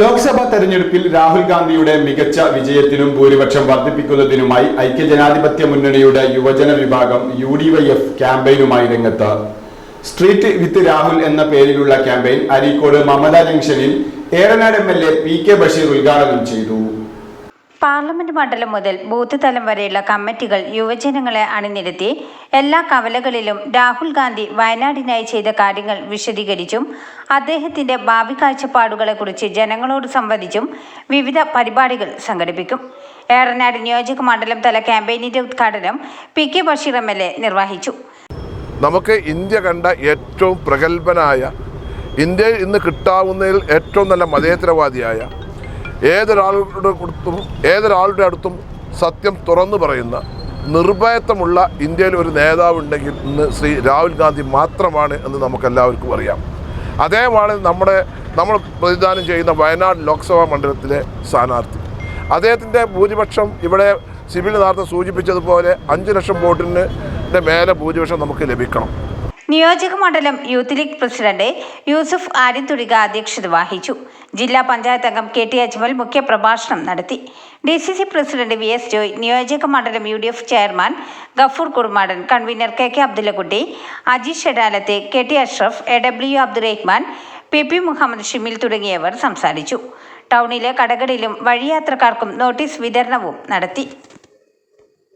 ലോക്സഭാ തെരഞ്ഞെടുപ്പിൽ രാഹുൽ ഗാന്ധിയുടെ മികച്ച വിജയത്തിനും ഭൂരിപക്ഷം വർദ്ധിപ്പിക്കുന്നതിനുമായി ഐക്യജനാധിപത്യ മുന്നണിയുടെ യുവജന വിഭാഗം യു ഡി വൈ എഫ് ക്യാമ്പയിനുമായി രംഗത്ത്. സ്ട്രീറ്റ് വിത്ത് രാഹുൽ എന്ന പേരിലുള്ള ക്യാമ്പയിൻ അരീക്കോട് മമത ജംഗ്ഷനിൽ Eranad M L A P K Basheer ഉദ്ഘാടനം ചെയ്തു. പാർലമെന്റ് മണ്ഡലം മുതൽ ബൂത്ത് തലം വരെയുള്ള കമ്മിറ്റികൾ യുവജനങ്ങളെ അണിനിരത്തി എല്ലാ കവലകളിലും രാഹുൽ ഗാന്ധി വയനാടിനായി ചെയ്ത കാര്യങ്ങൾ വിശദീകരിച്ചും അദ്ദേഹത്തിന്റെ ഭാവി കാഴ്ചപ്പാടുകളെക്കുറിച്ച് ജനങ്ങളോട് സംവദിച്ചും വിവിധ പരിപാടികൾ സംഘടിപ്പിക്കും. ഏറനാട് നിയോജക മണ്ഡലം തല ക്യാമ്പയിനിന്റെ ഉദ്ഘാടനം P K Basheer M L A നിർവഹിച്ചു. നമുക്ക് ഇന്ത്യ കണ്ട ഏറ്റവും പ്രഗത്ഭനായ ഇന്ത്യയിൽ ഇന്ന് കിട്ടാവുന്നതിൽ ഏറ്റവും നല്ല മതേതരവാദിയായ ഏതൊരാളുടെ അടുത്തും ഏതൊരാളുടെ അടുത്തും സത്യം തുറന്നു പറയുന്ന നിർഭയത്വമുള്ള ഇന്ത്യയിൽ ഒരു നേതാവ് ഉണ്ടെങ്കിൽ ഇന്ന് ശ്രീ രാഹുൽ ഗാന്ധി മാത്രമാണ് എന്ന് നമുക്കെല്ലാവർക്കും അറിയാം. അദ്ദേഹമാണ് നമ്മുടെ നമ്മൾ പ്രതിദാനം ചെയ്യുന്ന വയനാട് ലോക്സഭാ മണ്ഡലത്തിലെ സ്ഥാനാർത്ഥി. അദ്ദേഹത്തിന്റെ ഭൂരിപക്ഷം ഇവിടെ സിബിൽ നേരത്തെ സൂചിപ്പിച്ചതുപോലെ അഞ്ച് ലക്ഷം വോട്ടിന് മേലെ ഭൂരിപക്ഷം നമുക്ക് ലഭിക്കണം. നിയോജക മണ്ഡലം യൂത്ത് ലീഗ് പ്രസിഡന്റ് യൂസുഫ് ആര്യത്തുടിക അധ്യക്ഷത വഹിച്ചു. ജില്ലാ പഞ്ചായത്ത് അംഗം കെ ടി അജ്മൽ മുഖ്യപ്രഭാഷണം നടത്തി. D C C president V S Joy നിയോജക മണ്ഡലം U D F chairman Gafoor Kurumadan convener K K Abdullakutty Ajeesh ഷെഡാലത്തെ K T Ashraf A W Abdurahman P P Muhammad Shimil തുടങ്ങിയവർ സംസാരിച്ചു. ടൗണിലെ കടകളിലും വഴിയാത്രക്കാർക്കും നോട്ടീസ് വിതരണവും നടത്തി.